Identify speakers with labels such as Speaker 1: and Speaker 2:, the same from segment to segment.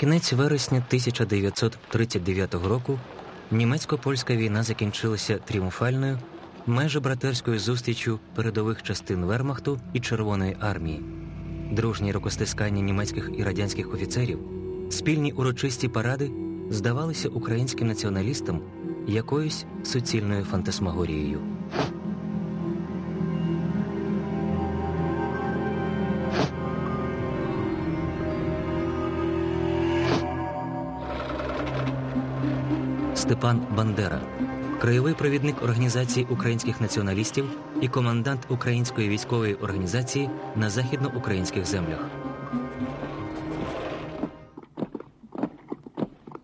Speaker 1: кінець вересня 1939 року німецько-польська війна закінчилася тріумфальною, майже братерською зустрічю передових частин Вермахту і Червоної армії, дружні рукостискання німецьких і радянських офіцерів, спільні урочисті паради здавалися українським націоналістам якоюсь суцільною фантасмагорією. Степан Бандера, краєвий провідник організації українських націоналістів і командант української військової організації на західноукраїнських землях.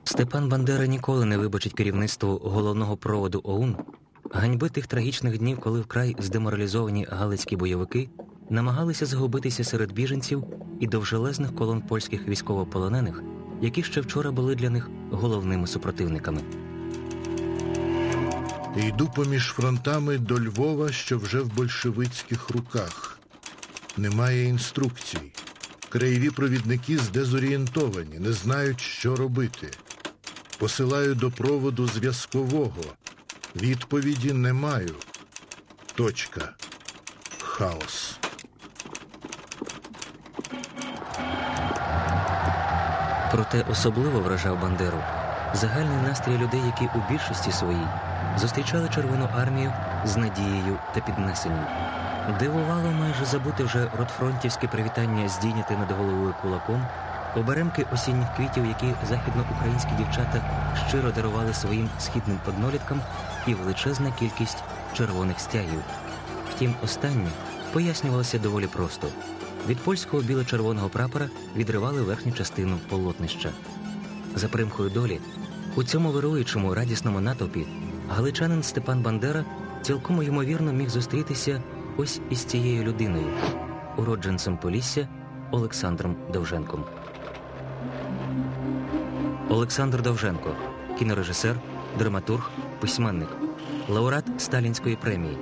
Speaker 1: Степан Бандера ніколи не вибачить керівництву головного проводу ОУН ганьби тих трагічних днів, коли вкрай здеморалізовані галицькі бойовики намагалися загубитися серед біженців і довжелезних колон польських військовополонених, які ще вчора були для них головними супротивниками.
Speaker 2: Йду поміж фронтами до Львова, що вже в большевицьких руках. Немає інструкцій. Краєві провідники здезорієнтовані, не знають, що робити. Посилаю до проводу зв'язкового. Відповіді не маю. Точка. Хаос.
Speaker 1: Проте особливо вражав Бандеру загальний настрій людей, які у більшості своїй зустрічали Червону армію з надією та піднесенням. Дивувало майже забути вже ротфронтівське привітання здійняти над головою кулаком, оберемки осінніх квітів, які західноукраїнські дівчата щиро дарували своїм східним одноліткам, і величезна кількість червоних стягів. Втім, останнє пояснювалося доволі просто. Від польського біло-червоного прапора відривали верхню частину полотнища. За примхою долі, у цьому вируючому радісному натовпі галичанин Степан Бандера цілком ймовірно міг зустрітися ось із цією людиною, уродженцем Полісся Олександром Довженком. Олександр Довженко, кінорежисер, драматург, письменник, лауреат Сталінської премії.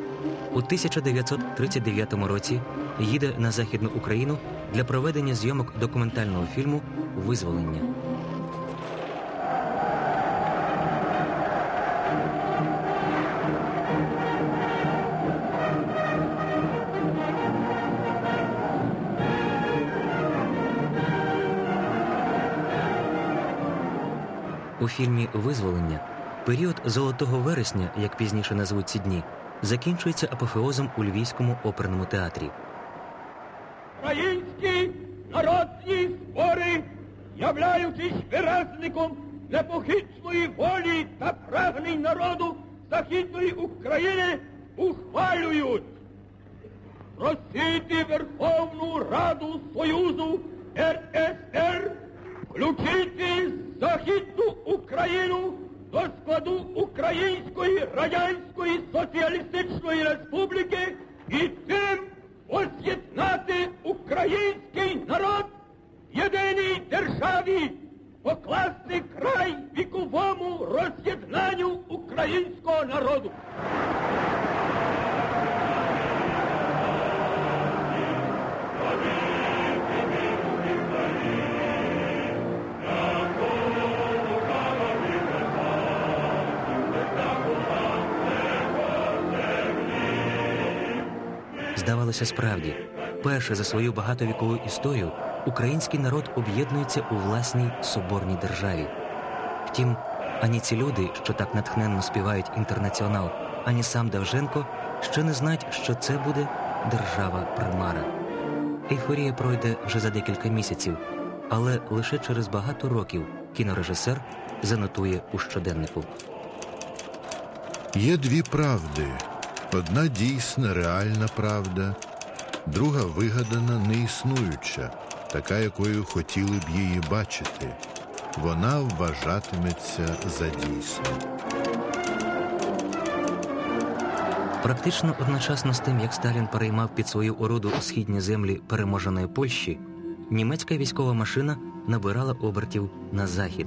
Speaker 1: У 1939 році їде на Західну Україну для проведення зйомок документального фільму Визволення. У фільмі Визволення період золотого вересня, як пізніше назвуть ці дні, закінчується апофеозом у Львівському оперному театрі.
Speaker 3: Українські народні збори, являючись виразником непохитної волі та прагнень народу Західної України, ухвалюють просити Верховну Раду Союзу РСР включити Західну Україну до складу Української Радянської Соціалістичної Республіки і тим воз'єднати український народ в єдиній державі, покласти край віковому роз'єднанню українського народу.
Speaker 1: Здавалося, справді, перше за свою багатовікову історію український народ об'єднується у власній соборній державі. Втім, ані ці люди, що так натхненно співають інтернаціонал, ані сам Давженко ще не знають, що це буде держава примара. Ейфорія пройде вже за декілька місяців, але лише через багато років кінорежисер занотує у щоденнику.
Speaker 2: Є дві правди: одна дійсна, реальна правда, друга вигадана, неіснуюча, така, якою хотіли б її бачити. Вона вважатиметься за дійсну.
Speaker 1: Практично одночасно з тим, як Сталін переймав під свою ороду східні землі переможеної Польщі, німецька військова машина набирала обертів на захід.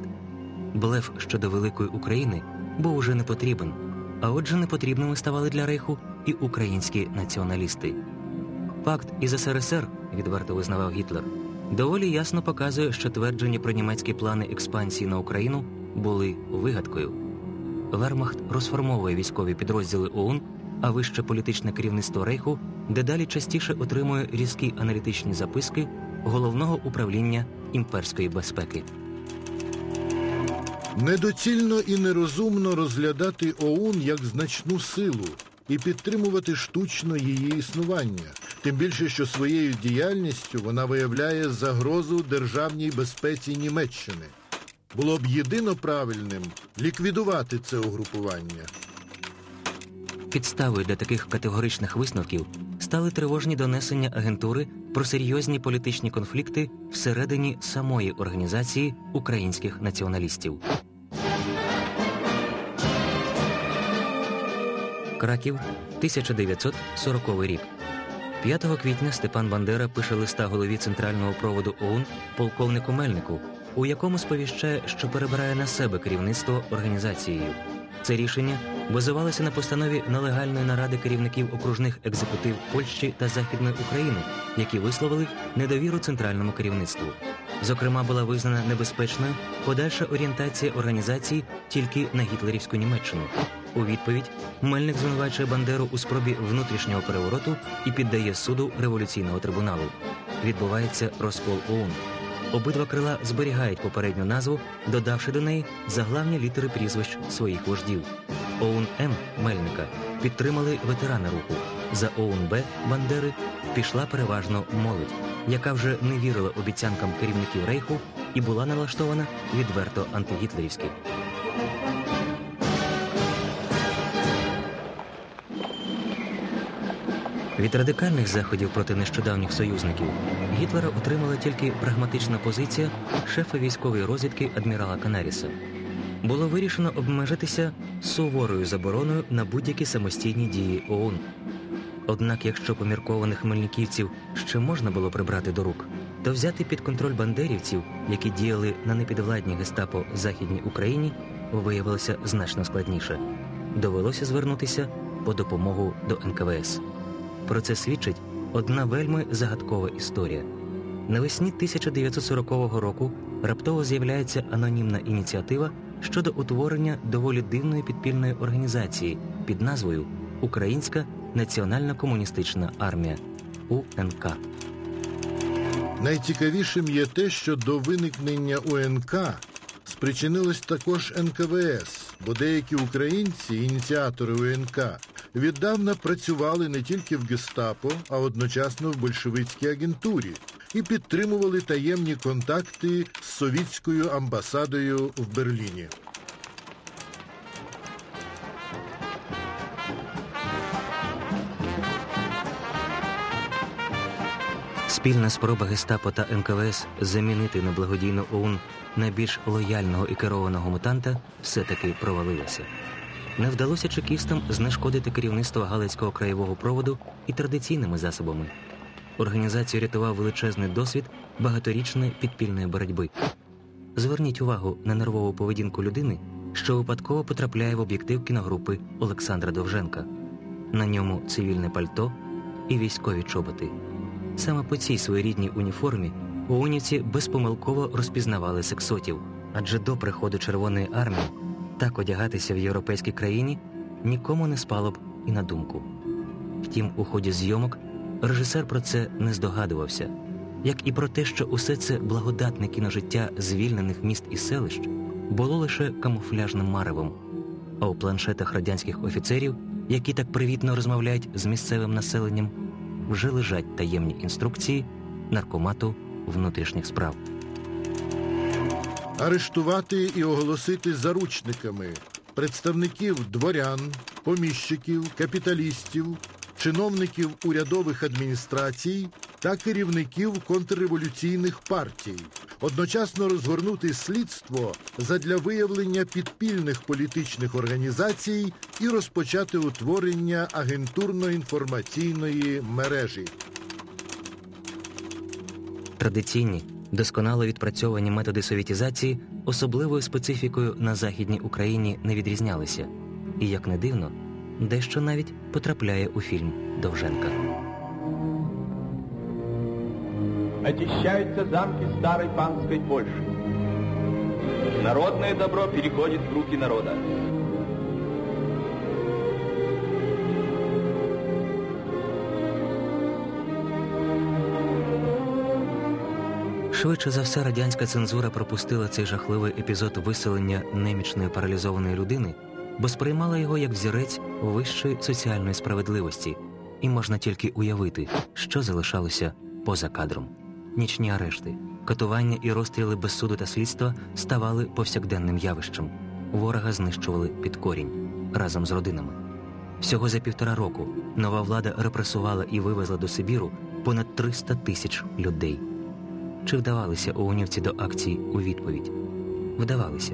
Speaker 1: Блеф щодо великої України був уже не потрібен, а отже, непотрібними ставали для рейху і українські націоналісти. Факт із СРСР, відверто визнавав Гітлер, доволі ясно показує, що твердження про німецькі плани експансії на Україну були вигадкою. Вермахт розформовує військові підрозділи ОУН, а вище політичне керівництво Рейху дедалі частіше отримує різкі аналітичні записки головного управління імперської безпеки.
Speaker 2: Недоцільно і нерозумно розглядати ОУН як значну силу і підтримувати штучно її існування, тим більше, що своєю діяльністю вона виявляє загрозу державній безпеці Німеччини. Було б єдино правильним ліквідувати це угрупування.
Speaker 1: Підставою для таких категоричних висновків стали тривожні донесення агентури про серйозні політичні конфлікти всередині самої організації українських націоналістів. Краків, 1940 рік. 5 квітня Степан Бандера пише листа голові центрального проводу ОУН полковнику Мельнику, у якому сповіщає, що перебирає на себе керівництво організацією. Це рішення базувалося на постанові нелегальної наради керівників окружних екзекутив Польщі та Західної України, які висловили недовіру центральному керівництву. Зокрема, була визнана небезпечною подальша орієнтація організації тільки на гітлерівську Німеччину. У відповідь Мельник звинувачує Бандеру у спробі внутрішнього перевороту і піддає суду революційного трибуналу. Відбувається розкол ОУН. Обидва крила зберігають попередню назву, додавши до неї заглавні літери прізвищ своїх вождів. ОУН М Мельника підтримали ветерани руху. За ОУН Б Бандери пішла переважно молодь, яка вже не вірила обіцянкам керівників рейху і була налаштована відверто антигітлерівськи. Від радикальних заходів проти нещодавніх союзників Гітлера отримала тільки прагматична позиція шефа військової розвідки адмірала Канаріса. Було вирішено обмежитися суворою забороною на будь-які самостійні дії ОУН. Однак, якщо поміркованих хмельниківців ще можна було прибрати до рук, то взяти під контроль бандерівців, які діяли на непідвладній гестапо Західній Україні, виявилося значно складніше. Довелося звернутися по допомогу до НКВС. Про це свідчить одна вельми загадкова історія. Навесні 1940 року раптово з'являється анонімна ініціатива щодо утворення доволі дивної підпільної організації під назвою Українська Національна Комуністична армія УНК.
Speaker 2: Найцікавішим є те, що до виникнення УНК спричинилось також НКВС, бо деякі українці, ініціатори УНК, віддавна працювали не тільки в гестапо, а одночасно в большевицькій агентурі і підтримували таємні контакти з совітською амбасадою в Берліні.
Speaker 1: Спільна спроба гестапо та НКВС замінити на благодійну ОУН на більш лояльного і керованого мутанта все-таки провалилася. Не вдалося чекістам знешкодити керівництво Галицького краєвого проводу і традиційними засобами. Організацію рятував величезний досвід багаторічної підпільної боротьби. Зверніть увагу на нервову поведінку людини, що випадково потрапляє в об'єктив кіногрупи Олександра Довженка. На ньому цивільне пальто і військові чоботи. Саме по цій своєрідній уніформі ОУНівці безпомилково розпізнавали сексотів, адже до приходу Червоної армії так одягатися в європейській країні нікому не спало б і на думку. Втім, у ході зйомок режисер про це не здогадувався, як і про те, що усе це благодатне кіножиття звільнених міст і селищ було лише камуфляжним маревом, а у планшетах радянських офіцерів, які так привітно розмовляють з місцевим населенням, вже лежать таємні інструкції наркомату внутрішніх справ.
Speaker 2: Арештувати і оголосити заручниками представників дворян, поміщиків, капіталістів, чиновників урядових адміністрацій та керівників контрреволюційних партій, одночасно розгорнути слідство задля виявлення підпільних політичних організацій і розпочати утворення агентурно-інформаційної мережі.
Speaker 1: Традиційні, досконало відпрацьовані методи совітізації особливою специфікою на Західній Україні не відрізнялися, і, як не дивно, дещо навіть потрапляє у фільм Довженка.
Speaker 3: Очищаются замки старой панской Польши. Народное добро переходит в руки народа.
Speaker 1: Швидше за все, радянська цензура пропустила цей жахливий епізод виселення немічної паралізованої людини, бо сприймала його як взірець вищої соціальної справедливості, і можна тільки уявити, що залишалося поза кадром. Нічні арешти, катування і розстріли без суду та слідства ставали повсякденним явищем. Ворога знищували під корінь разом з родинами. Всього за півтора року нова влада репресувала і вивезла до Сибіру понад 300 тисяч людей. Чи вдавалися ОУНівці до акцій у відповідь? Вдавалися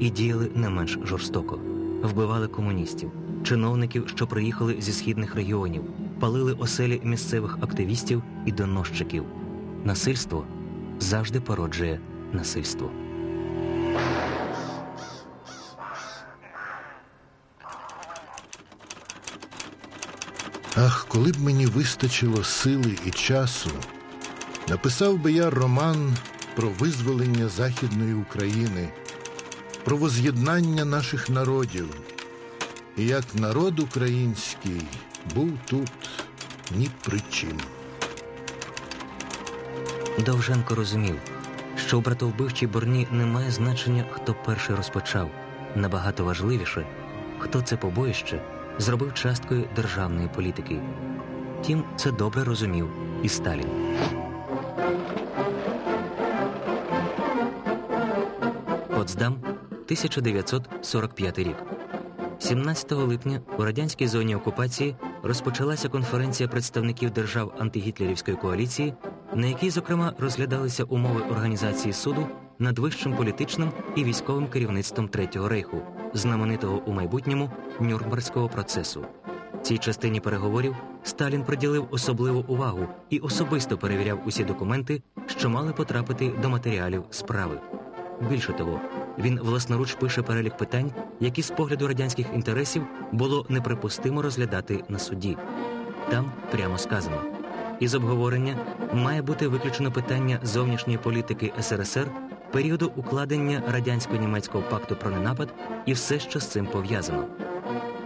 Speaker 1: і діяли не менш жорстоко. Вбивали комуністів, чиновників, що приїхали зі східних регіонів, палили оселі місцевих активістів і доносчиків. Насильство завжди породжує насильство.
Speaker 2: Ах, коли б мені вистачило сили і часу, написав би я роман про визволення Західної України, про воз'єднання наших народів. І як народ український був тут ні при чим.
Speaker 1: Довженко розумів, що у братовбивчій борні немає значення, хто перший розпочав. Набагато важливіше, хто це побоїще зробив часткою державної політики. Втім, це добре розумів і Сталін. Потсдам, 1945 рік. 17 липня у радянській зоні окупації розпочалася конференція представників держав антигітлерівської коаліції, на якій, зокрема, розглядалися умови організації суду над вищим політичним і військовим керівництвом Третього рейху, знаменитого у майбутньому Нюрнберзького процесу. Цій частині переговорів Сталін приділив особливу увагу і особисто перевіряв усі документи, що мали потрапити до матеріалів справи. Більше того, він власноруч пише перелік питань, які з погляду радянських інтересів було неприпустимо розглядати на суді. Там прямо сказано: із обговорення має бути виключено питання зовнішньої політики СРСР, періоду укладення радянсько-німецького пакту про ненапад і все, що з цим пов'язано.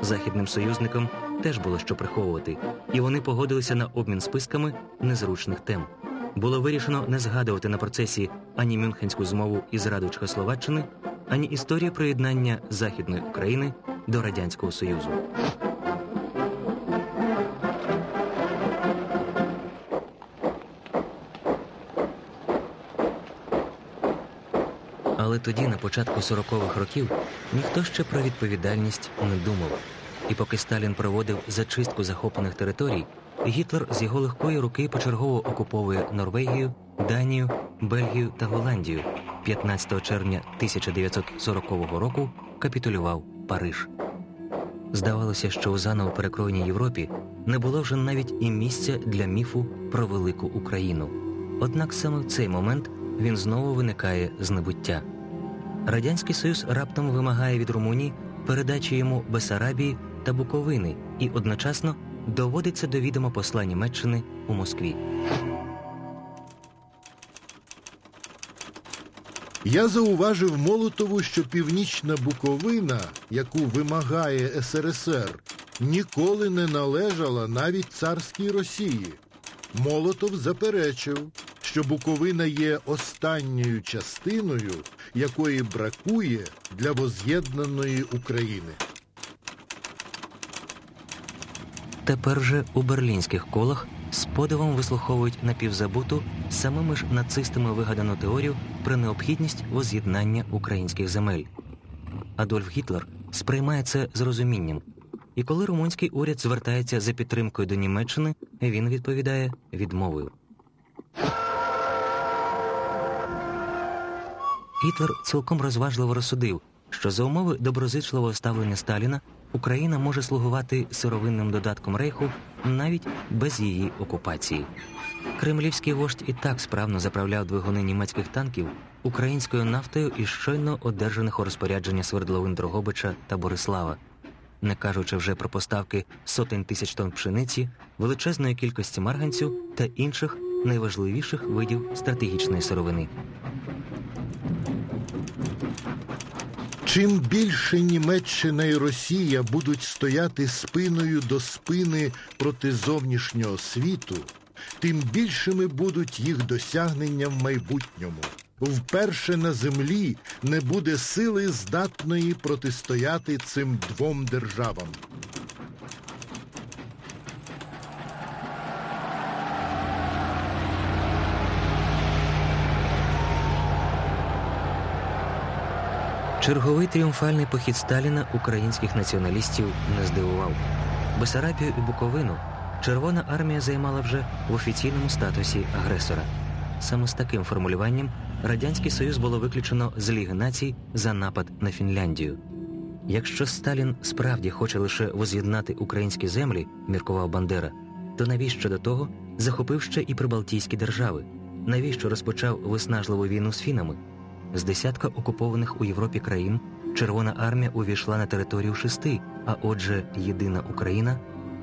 Speaker 1: Західним союзникам теж було що приховувати, і вони погодилися на обмін списками незручних тем. Було вирішено не згадувати на процесі ані Мюнхенську змову і зраду Чехословаччини, ані історію приєднання Західної України до Радянського Союзу. Але тоді, на початку 40-х років, ніхто ще про відповідальність не думав. І поки Сталін проводив зачистку захоплених територій, Гітлер з його легкої руки почергово окуповує Норвегію, Данію, Бельгію та Голландію. 15 червня 1940 року капітулював Париж. Здавалося, що у заново перекроєній Європі не було вже навіть і місця для міфу про велику Україну. Однак саме в цей момент він знову виникає з небуття. Радянський Союз раптом вимагає від Румунії передачі йому Бесарабії та Буковини і одночасно доводиться до відома посла Німеччини у Москві.
Speaker 2: Я зауважив Молотову, що північна Буковина, яку вимагає СРСР, ніколи не належала навіть царській Росії. Молотов заперечив, що Буковина є останньою частиною, якої бракує для воз'єднаної України.
Speaker 1: Тепер же у берлінських колах з подивом вислуховують напівзабуту самими ж нацистами вигадану теорію про необхідність воз'єднання українських земель. Адольф Гітлер сприймає це з розумінням. І коли румунський уряд звертається за підтримкою до Німеччини, він відповідає відмовою. Гітлер цілком розважливо розсудив, що за умови доброзичливого ставлення Сталіна Україна може слугувати сировинним додатком рейху навіть без її окупації. Кремлівський вождь і так справно заправляв двигуни німецьких танків українською нафтою із щойно одержаних у розпорядження свердловин Дрогобича та Борислава, не кажучи вже про поставки сотень тисяч тонн пшениці, величезної кількості марганцю та інших найважливіших видів стратегічної сировини.
Speaker 2: Чим більше Німеччина і Росія будуть стояти спиною до спини проти зовнішнього світу, тим більшими будуть їх досягнення в майбутньому. Вперше на землі не буде сили здатної протистояти цим двом державам.
Speaker 1: Черговий тріумфальний похід Сталіна українських націоналістів не здивував. Бесарабію і Буковину Червона армія займала вже в офіційному статусі агресора. Саме з таким формулюванням Радянський Союз було виключено з Ліги націй за напад на Фінляндію. Якщо Сталін справді хоче лише воз'єднати українські землі, міркував Бандера, то навіщо до того захопив ще і прибалтійські держави? Навіщо розпочав виснажливу війну з фінами? З десятка окупованих у Європі країн Червона армія увійшла на територію шести, а отже, єдина Україна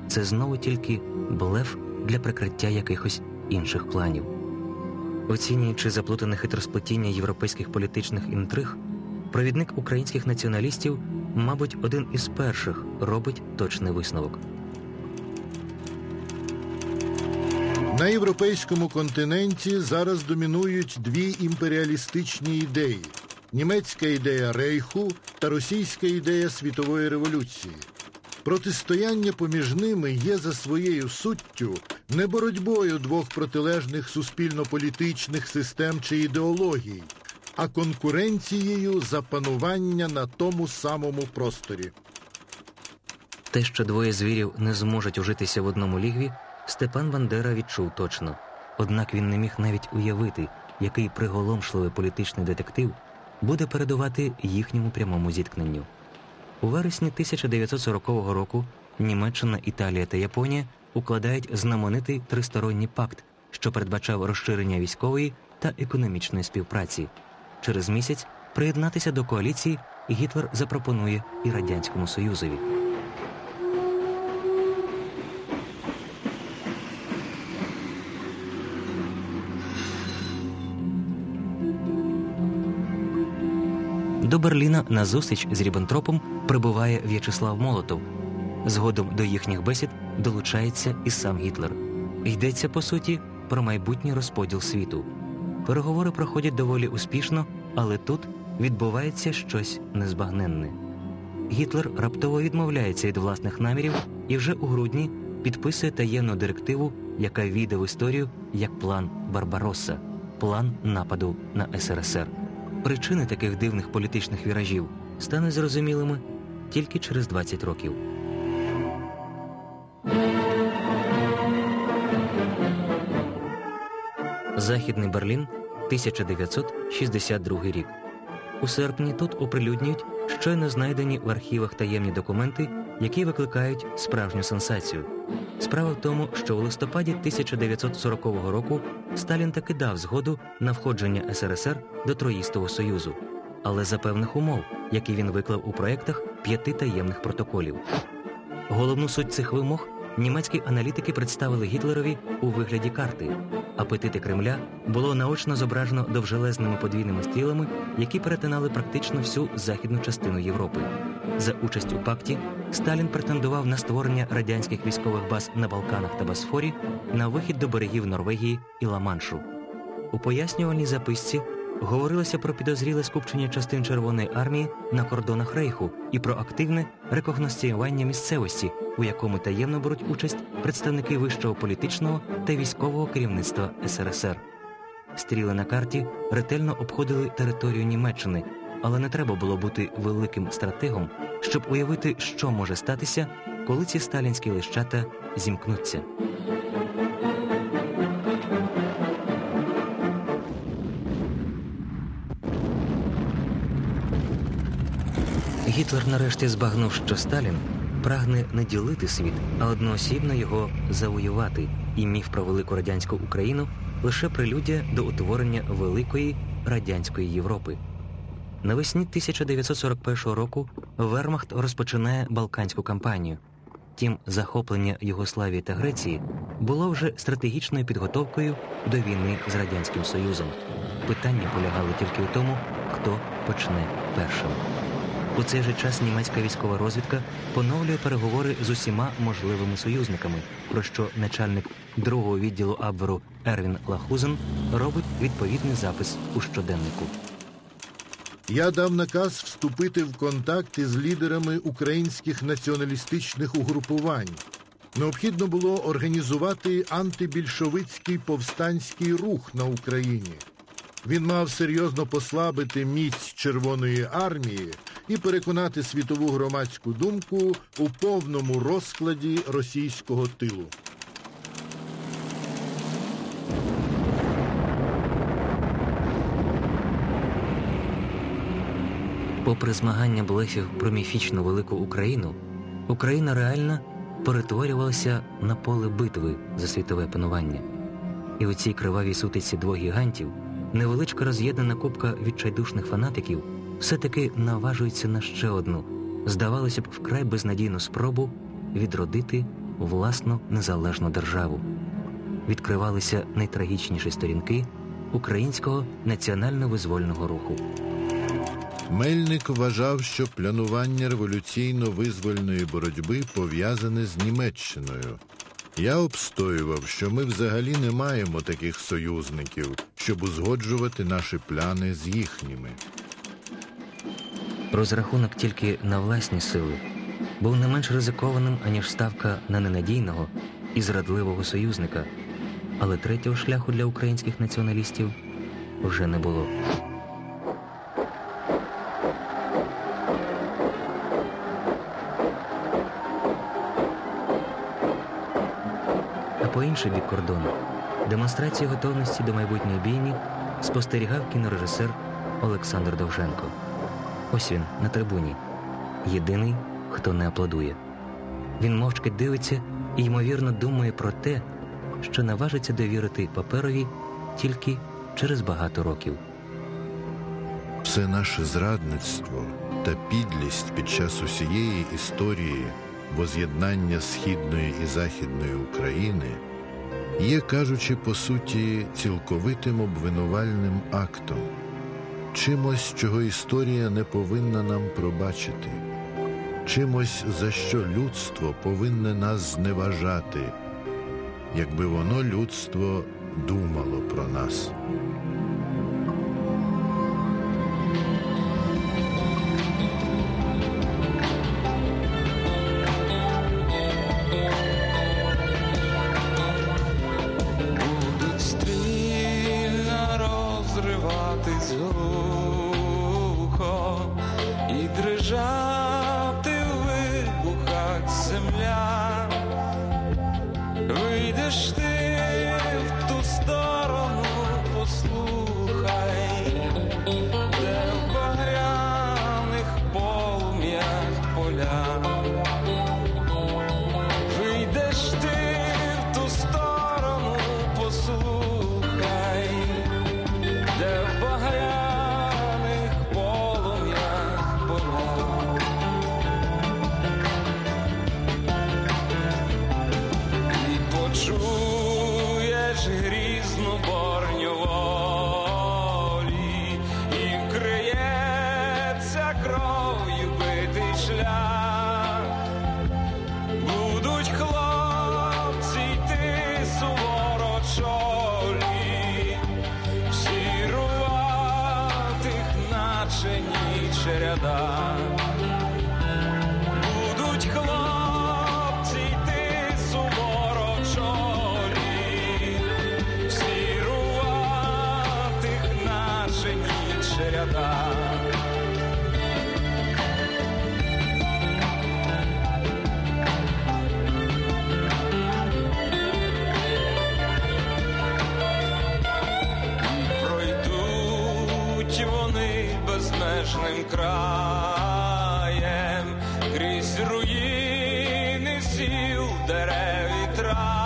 Speaker 1: це знову тільки блеф для прикриття якихось інших планів. Оцінюючи заплутане хитросплетіння європейських політичних інтриг, провідник українських націоналістів, мабуть, один із перших робить точний висновок.
Speaker 2: На європейському континенті зараз домінують дві імперіалістичні ідеї: німецька ідея рейху та російська ідея світової революції. Протистояння поміж ними є за своєю суттю не боротьбою двох протилежних суспільно-політичних систем чи ідеологій, а конкуренцією за панування на тому самому просторі.
Speaker 1: Те, що двоє звірів не зможуть ужитися в одному лігві, Степан Бандера відчув точно. Однак він не міг навіть уявити, який приголомшливий політичний детектив буде передувати їхньому прямому зіткненню. У вересні 1940 року Німеччина, Італія та Японія укладають знаменитий тристоронній пакт, що передбачав розширення військової та економічної співпраці. Через місяць приєднатися до коаліції Гітлер запропонує і Радянському Союзові. До Берліна на зустріч з Ріббентропом прибуває В'ячеслав Молотов. Згодом до їхніх бесід долучається і сам Гітлер. Йдеться, по суті, про майбутній розподіл світу. Переговори проходять доволі успішно, але тут відбувається щось незбагненне. Гітлер раптово відмовляється від власних намірів і вже у грудні підписує таємну директиву, яка війде в історію як план Барбаросса, план нападу на СРСР. Причини таких дивних політичних віражів стануть зрозумілими тільки через 20 років. Західний Берлін, 1962 рік. У серпні тут оприлюднюють щойно знайдені в архівах таємні документи, які викликають справжню сенсацію. Справа в тому, що у листопаді 1940 року Сталін таки дав згоду на входження СРСР до Троїстого Союзу, але за певних умов, які він виклав у проєктах п'яти таємних протоколів. Головну суть цих вимог німецькі аналітики представили Гітлерові у вигляді карти. Апетити Кремля було наочно зображено довжелезними подвійними стрілами, які перетинали практично всю західну частину Європи. За участь у пакті Сталін претендував на створення радянських військових баз на Балканах та Босфорі на вихід до берегів Норвегії і Ла-Маншу. У пояснювальній записці говорилося про підозріле скупчення частин Червоної армії на кордонах Рейху і про активне рекогносціювання місцевості, у якому таємно беруть участь представники вищого політичного та військового керівництва СРСР. Стріли на карті ретельно обходили територію Німеччини, але не треба було бути великим стратегом, щоб уявити, що може статися, коли ці сталінські лищата зімкнуться. Гітлер нарешті збагнув, що Сталін прагне не ділити світ, а одноосібно його завоювати, і міф про велику радянську Україну лише прелюдія до утворення великої радянської Європи. Навесні 1941 року Вермахт розпочинає Балканську кампанію. Тім захоплення Югославії та Греції було вже стратегічною підготовкою до війни з Радянським Союзом. Питання полягало тільки в тому, хто почне першим. У цей же час німецька військова розвідка поновлює переговори з усіма можливими союзниками, про що начальник другого відділу Абверу Ервін Лахузен робить відповідний запис у щоденнику.
Speaker 2: Я дав наказ вступити в контакт із лідерами українських націоналістичних угрупувань. Необхідно було організувати антибільшовицький повстанський рух на Україні. Він мав серйозно послабити міць Червоної армії і переконати світову громадську думку у повному розкладі російського тилу.
Speaker 1: Попри змагання блефів про міфічну велику Україну, Україна реально перетворювалася на поле битви за світове панування. І у цій кривавій сутиці двох гігантів невеличка роз'єднана купка відчайдушних фанатиків все-таки наважується на ще одну, здавалося б, вкрай безнадійну спробу відродити власну незалежну державу. Відкривалися найтрагічніші сторінки українського національно-визвольного руху.
Speaker 2: Мельник вважав, що планування революційно-визвольної боротьби пов'язане з Німеччиною. Я обстоював, що ми взагалі не маємо таких союзників, щоб узгоджувати наші плани з їхніми.
Speaker 1: Розрахунок тільки на власні сили був не менш ризикованим, аніж ставка на ненадійного і зрадливого союзника, але третього шляху для українських націоналістів вже не було. Інший бік кордону демонстрацію готовності до майбутньої бійні спостерігав кінорежисер Олександр Довженко. Ось він на трибуні. Єдиний, хто не аплодує. Він мовчки дивиться і ймовірно думає про те, що наважиться довірити паперові тільки через багато років.
Speaker 2: Все наше зрадництво та підлість під час усієї історії воз'єднання Східної і Західної України є, кажучи по суті, цілковитим обвинувальним актом, чимось, чого історія не повинна нам пробачити, чимось, за що людство повинне нас зневажати, якби воно людство
Speaker 4: думало про нас.
Speaker 5: together. right.